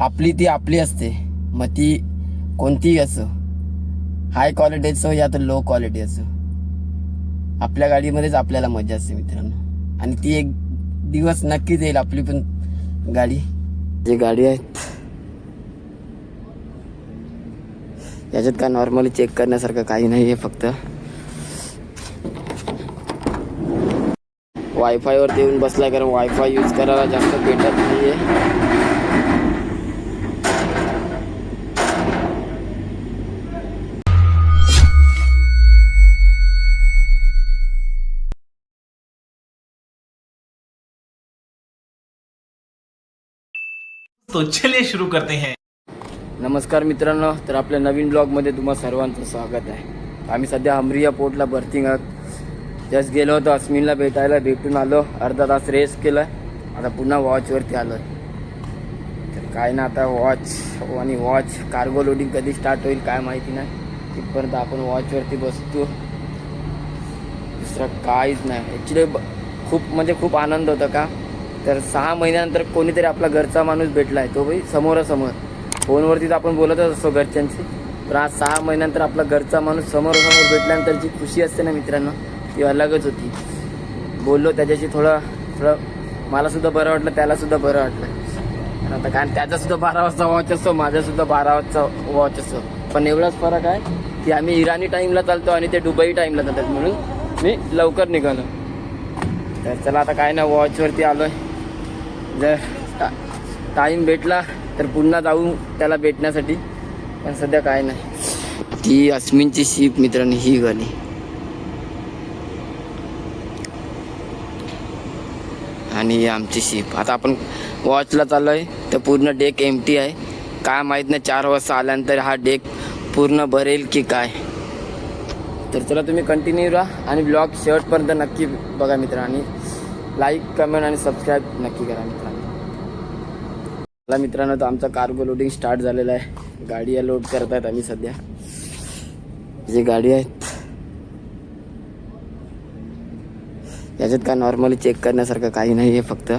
आपली ती आपली असते. मग ती कोणतीही असो. हाय क्वालिटी असो या तर लो क्वालिटी असो. आपल्या गाडीमध्येच आपल्याला मजा असते मित्रांनो. आणि ती एक दिवस नक्कीच येईल आपली पण गाडी. जे गाडी आहेत. याच्यात काय नॉर्मली चेक करण्यासारखं काही नाही आहे फक्त. वायफायवर देऊन बसलाय कारण वायफाय यूज करायला जास्त भेटत आहे तो चलिए शुरू करते हैं। नमस्कार मित्रांनो तर आपल्या नवीन ब्लॉगमध्ये तुम्हा सर्वांचं स्वागत आहे. आम्ही सध्या अमरिया पोर्टला बर्थिंग आहोत. जस्ट गेलो होतो अस्मिनला भेटायला भेटून आलो. अर्धा तास रेस्ट केला. आता पुन्हा वॉचवरती आलो तर काय ना आता वॉच आणि वॉच कार्गो लोडिंग कधी स्टार्ट होईल काय माहिती नाही. तिथपर्यंत आपण वॉचवरती बसतो. दुसरं काहीच नाही. ॲक्च्युली खूप म्हणजे खूप आनंद होता का? तर सहा महिन्यानंतर कोणीतरी आपला घरचा माणूस भेटला आहे तो भाई समोरासमोर. फोनवरती तर आपण बोलतच असतो घरच्यांशी. पण आज सहा महिन्यानंतर आपला घरचा माणूस समोरासमोर भेटल्यानंतर जी खुशी असते ना मित्रांनो ती अलगच होती. बोललो त्याच्याशी थोडं थोडं मलासुद्धा बरं वाटलं त्यालासुद्धा बरं वाटलं. आता कारण त्याचासुद्धा बारा वाजता वॉच असतो माझासुद्धा बारा वाजता वॉच असतो. पण एवढाच फरक आहे की आम्ही इराणी टाईमला चालतो आणि ते दुबई टाईमला चालतात म्हणून मी लवकर निघालो. तर चला आता काय ना वॉचवरती आलो आहे जर टा टाईम भेटला तर पुन्हा जाऊ त्याला भेटण्यासाठी. पण सध्या काय नाही. ती अस्मिनची शीप मित्रांनी ही गाडी आणि आमची शीप. आता आपण वॉचला चाललो आहे तर पूर्ण डेक एमटी आहे. काय माहीत नाही चार वाजता आल्यानंतर हा डेक पूर्ण भरेल की काय. तर चला तुम्ही कंटिन्यू राहा आणि ब्लॉग शेवटपर्यंत नक्की बघा मित्र आणि लाईक कमेंट आणि सबस्क्राईब नक्की करा मित्रांनो. मला मित्रांनो तर आमचा कार्गो लोडिंग स्टार्ट झालेला आहे. गाडी लोड करत आहेत आम्ही सध्या. जे गाडी आहेत. याच्यात काय नॉर्मली चेक करण्यासारखं काही नाही आहे फक्त.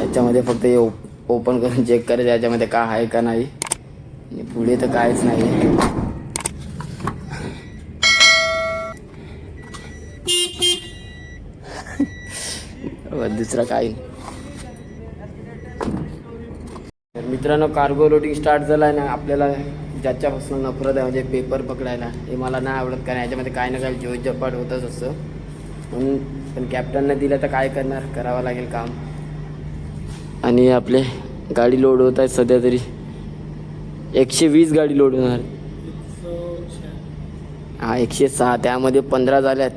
याच्यामध्ये फक्त हे ओपन करून चेक करायचं याच्यामध्ये काय आहे का नाही. पुढे तर काहीच नाही आहे दुसरं काही तर मित्रांनो कार्गो लोडिंग स्टार्ट झाला आहे ना आपल्याला ज्याच्यापासून नफरत आहे म्हणजे पेपर पकडायला हे मला नाही आवडत कारण याच्यामध्ये काय ना काय जोई जपाट होतच असतं. म्हणून पण कॅप्टनने दिलं तर काय करणार? करावं लागेल काम. आणि आपले गाडी लोड होत आहे सध्या तरी. एकशे वीस गाडी लोड होणार. हा एकशे सहा. त्यामध्ये पंधरा झाल्यात.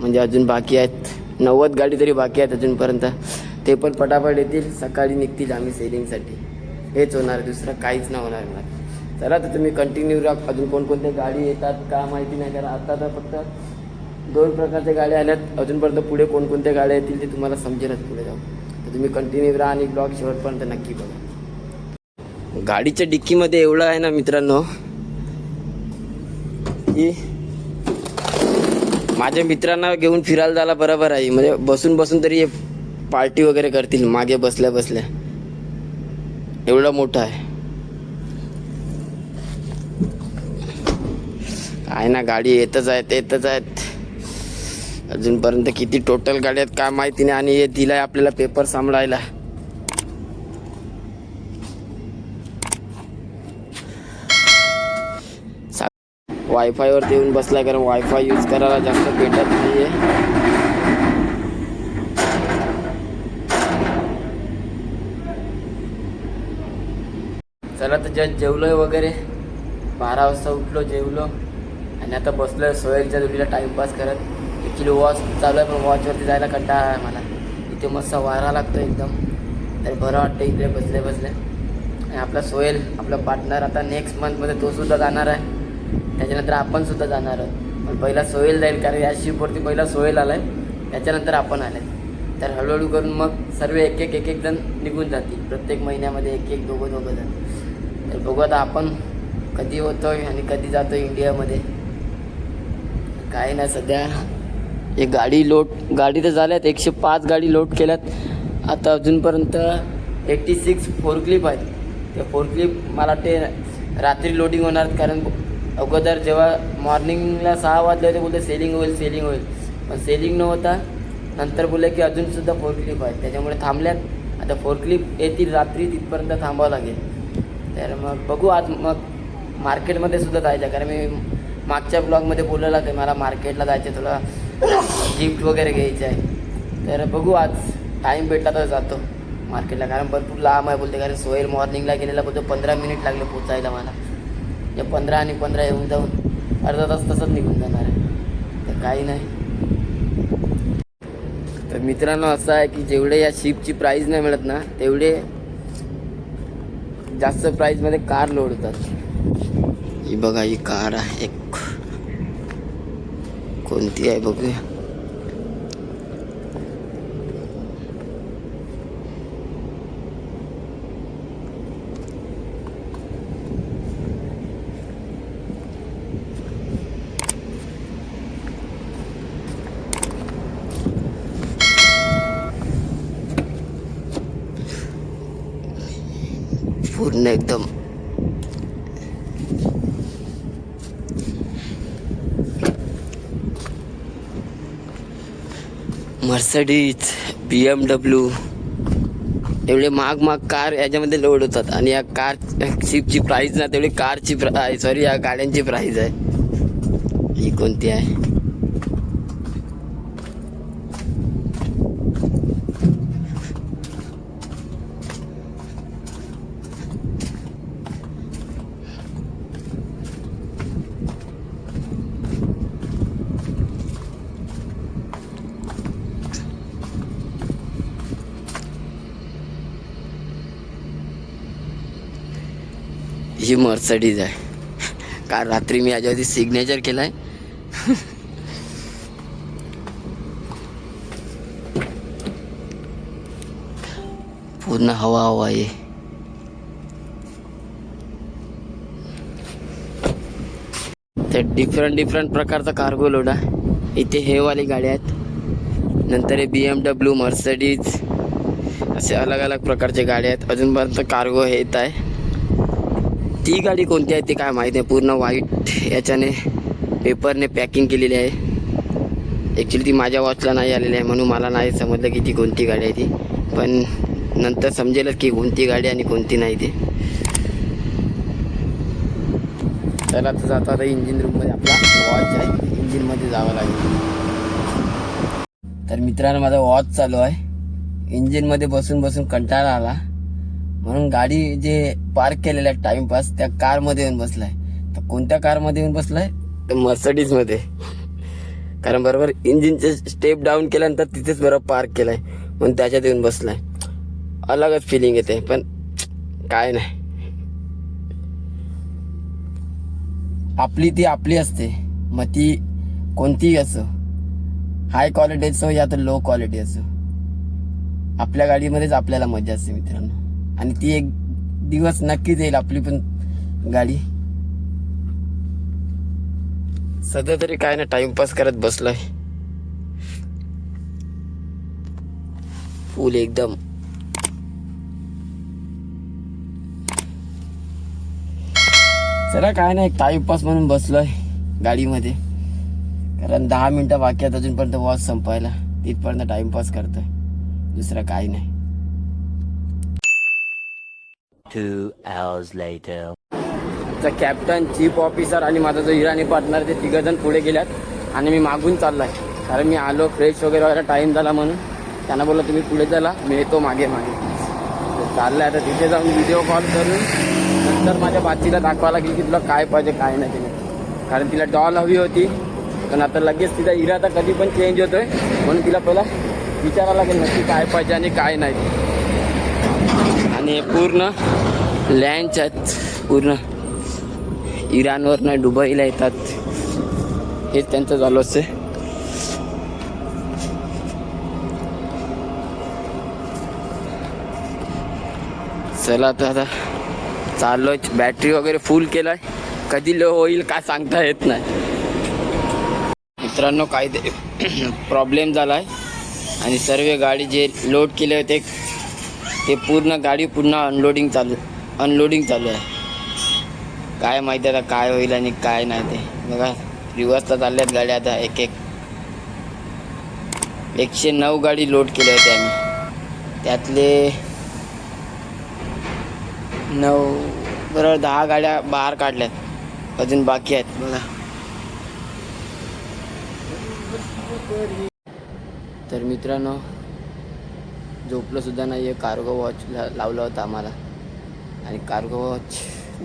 म्हणजे अजून बाकी आहेत. नव्वद गाडी तरी बाकी आहेत अजूनपर्यंत. ते पण पटापट येतील. सकाळी निघतील आम्ही सेलिंगसाठी. हेच होणार. दुसरं काहीच नाही होणार मला. चला तर तुम्ही कंटिन्यू राहा. अजून कोणकोणत्या गाडी येतात का माहिती नाही. कारण आता तर फक्त दोन प्रकारच्या गाड्या आल्यात. अजूनपर्यंत पुढे कोणकोणत्या गाड्या येतील ते तुम्हाला समजेलच पुढे जाऊ तर तुम्ही कंटिन्यू राहा आणि ब्लॉग शेवटपर्यंत नक्की बघा. गाडीच्या डिक्कीमध्ये एवढं आहे ना मित्रांनो? की माझ्या मित्रांना घेऊन फिरायला जायला बरोबर आहे. म्हणजे बसून बसून तरी हे पार्टी वगैरे करतील. मागे बसल्या बसल्या. एवढं मोठं आहे. काय ना गाडी येतच आहेत येतच आहेत. अजूनपर्यंत किती टोटल गाड्या आहेत काय माहिती नाही. आणि हे दिलाय आपल्याला पेपर सांभाळायला. वायफायवर देऊन बसलाय कारण वायफाय यूज करायला जास्त भेटत नाहीये. चला तर जस्ट जेवलोय वगैरे. बारा वाजता उठलो जेवलो. आणि आता बसलोय सोयलच्या जोडीला टाइमपास करत. ॲक्च्युली वॉच चालू आहे पण वॉचवरती जायला कंटाळा आहे मला. इथे मस्त वारा लागतो एकदम. तर बरं वाटतं इकडे बसले बसले आणि आपला सोहेल आपला पार्टनर आता नेक्स्ट मंथमध्ये तो सुद्धा जाणार आहे. त्याच्यानंतर आपण सुद्धा जाणार आहोत. पण पहिला सोहेल जाईल कारण या शिपवरती पहिला सोहेल आलाय. त्याच्यानंतर आपण आले तर हळूहळू करून मग सर्व एक एक एक एक जण निघून जातील. प्रत्येक महिन्यामध्ये एक एक दोघं दोघं जण. तर बघू आता आपण कधी होतो आहे आणि कधी जातोय इंडियामध्ये. काय नाही सध्या. एक गाडी लोड गाडी तर झाल्यात. एकशे पाच गाडी लोड केल्यात. आता अजूनपर्यंत एट्टी सिक्स फोर क्लिप आहेत. त्या फोर क्लिप मला वाटते रात्री लोडिंग होणार कारण अगोदर जेव्हा मॉर्निंगला सहा वाजले होते बोलते सेलिंग होईल सेलिंग होईल. पण सेलिंग न होता नंतर बोलले की अजूनसुद्धा फोरक्लिप आहे आहेत. त्याच्यामुळे थांबल्यात. आता फोरक्लिप येतील रात्री तिथपर्यंत थांबावं लागेल. तर मग बघू आज मग मार्केटमध्ये सुद्धा जायचं. आहे कारण मी मागच्या ब्लॉगमध्ये बोललेला की मला मार्केटला जायचं आहे गिफ्ट वगैरे घ्यायचं आहे. तर बघू आज टाईम भेटला तर जातो मार्केटला. कारण भरपूर लांब आहे बोलते. कारण सोहेल मॉर्निंगला गेलेला बोलतो पंधरा मिनिट लागले पोचायला मला. या पंधरा आणि पंधरा येऊन जाऊन अर्धा तास तसंच निघून जाणार आहे. तर काही नाही. तर मित्रांनो असं आहे की जेवढे या शिपची प्राईज नाही मिळत ना तेवढे जास्त प्राईजमध्ये कार लोड होतात. ही बघा ही कार आहे. एक कोणती आहे बघूया. पूर्ण एकदम. मर्सडीज बी एम डब्ल्यू एवढे महाग महाग कार याच्यामध्ये लोड होतात. आणि या कार शिपची प्राईस ना तेवढी कारची प्राईस सॉरी या गाड्यांची प्राईस आहे. ही कोणती आहे? ही मर्सडीज आहे. काल रात्री मी याच्यावरती सिग्नेचर केलाय. पूर्ण हवा हवा आहे. ते डिफरंट डिफरंट प्रकारचा कार्गो लोड आहे. इथे हे वाली गाड्या आहेत. नंतर हे बी एम डब्ल्यू मर्सडीज असे अलग अलग प्रकारचे गाड्या आहेत. अजूनपर्यंत कार्गो येत आहे. ती गाडी कोणती आहे ती काय माहीत नाही. पूर्ण व्हाईट याच्याने पेपरने पॅकिंग केलेली आहे. ॲक्च्युली ती माझ्या वॉचला नाही आलेली आहे म्हणून मला नाही समजलं की ती कोणती गाडी आहे ती. पण नंतर समजेलच की कोणती गाडी आणि कोणती नाही ती. चला तर जातो आता इंजिन रूममध्ये आपला वॉच आहे. इंजिनमध्ये जावं लागेल. तर मित्रांनो माझा वॉच चालू आहे. इंजिनमध्ये बसून बसून कंटाळा आला. म्हणून गाडी जे पार्क केलेला आहे टाइमपास त्या कारमध्ये येऊन बसलाय. तर कोणत्या कारमध्ये येऊन बसलाय? तर मर्सडीजमध्ये कारण बरोबर इंजिनचे स्टेप डाऊन केल्यानंतर तिथेच बरोबर पार्क केलाय. म्हणून त्याच्यात येऊन बसलाय. अलगच फिलिंग येते पण काय नाही. आपली ती आपली असते. मग ती कोणतीही असो. हाय क्वालिटी असो या तर लो क्वालिटी असो. आपल्या गाडीमध्येच आपल्याला मजा असते मित्रांनो. आणि ती एक दिवस नक्कीच येईल आपली पण गाडी. सध्या तरी काय ना टाइमपास करत बसलोय. फुल एकदम. चला काय नाही टाइमपास म्हणून बसलोय गाडीमध्ये. कारण दहा मिनिटं बाकी आहेत अजूनपर्यंत वॉच संपायला. तिथपर्यंत टाइमपास करतोय. दुसरं काही नाही. Two hours later. तर कॅप्टन चीफ ऑफिसर आणि माझा जो इराणी पार्टनर ते तिघ जण पुढे गेल्यात आणि मी मागून चाललाय. कारण मी आलो फ्रेश वगैरे वगैरे टाइम झाला म्हणून. त्यांना बोललं तुम्ही पुढे चला मी येतो मागे मागे. चाललं आहे आता तिथे जाऊन व्हिडिओ कॉल करून नंतर माझ्या बाचीला दाखवा लागेल की तुला काय पाहिजे काय नाही तिने कारण तिला डॉल हवी होती. पण आता लगेच तिचा इरादा कधी पण चेंज होतोय. म्हणून तिला पहिला विचारावं लागेल नक्की काय पाहिजे आणि काय नाही. आणि पूर्ण लँच आहेत. पूर्ण इराणवरनं दुबईला येतात. हेच त्यांचं झालं असते चला तर आता चाललोय. बॅटरी वगैरे फुल केलाय. कधी लो होईल काय सांगता येत नाही. मित्रांनो काही प्रॉब्लेम झालाय. आणि सर्व गाडी जे लोड केले होते ते पूर्ण गाडी पुन्हा अनलोडिंग चालू अनलोडिंग चालू आहे. काय माहिती आता काय होईल आणि काय नाही ते. बघा रिवर्सला चालल्यात गाड्या आता एक एक. एकशे नऊ गाडी लोड केल्या होत्या आम्ही. त्यातले नऊ बरोबर दहा गाड्या बाहेर काढल्यात. अजून बाकी आहेत बघा. तर मित्रांनो झोपलंसुद्धा नाही आहे कार्गो वॉच लावला होता आम्हाला. आणि कार्गो वॉच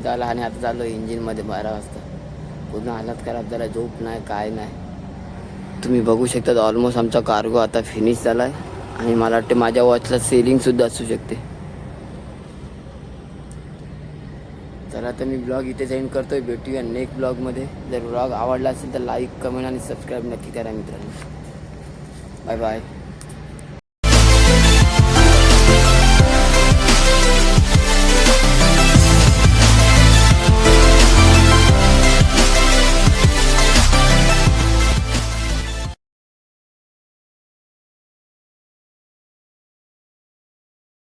झाला आणि आता झालं इंजिनमध्ये बारा वाजता. पूर्ण हालत खराब झाला झोप नाही काय नाही. तुम्ही बघू शकता ऑलमोस्ट आमचा कार्गो आता फिनिश झाला आहे आणि मला वाटते माझ्या वॉचला सेलिंगसुद्धा असू शकते. चला तर मी ब्लॉग इथे सेंड आहे भेटूया नेक्स्ट ब्लॉगमध्ये जर ब्लॉग आवडला असेल तर लाईक कमेंट आणि सबस्क्राईब नक्की करा मित्रांनो. Bye bye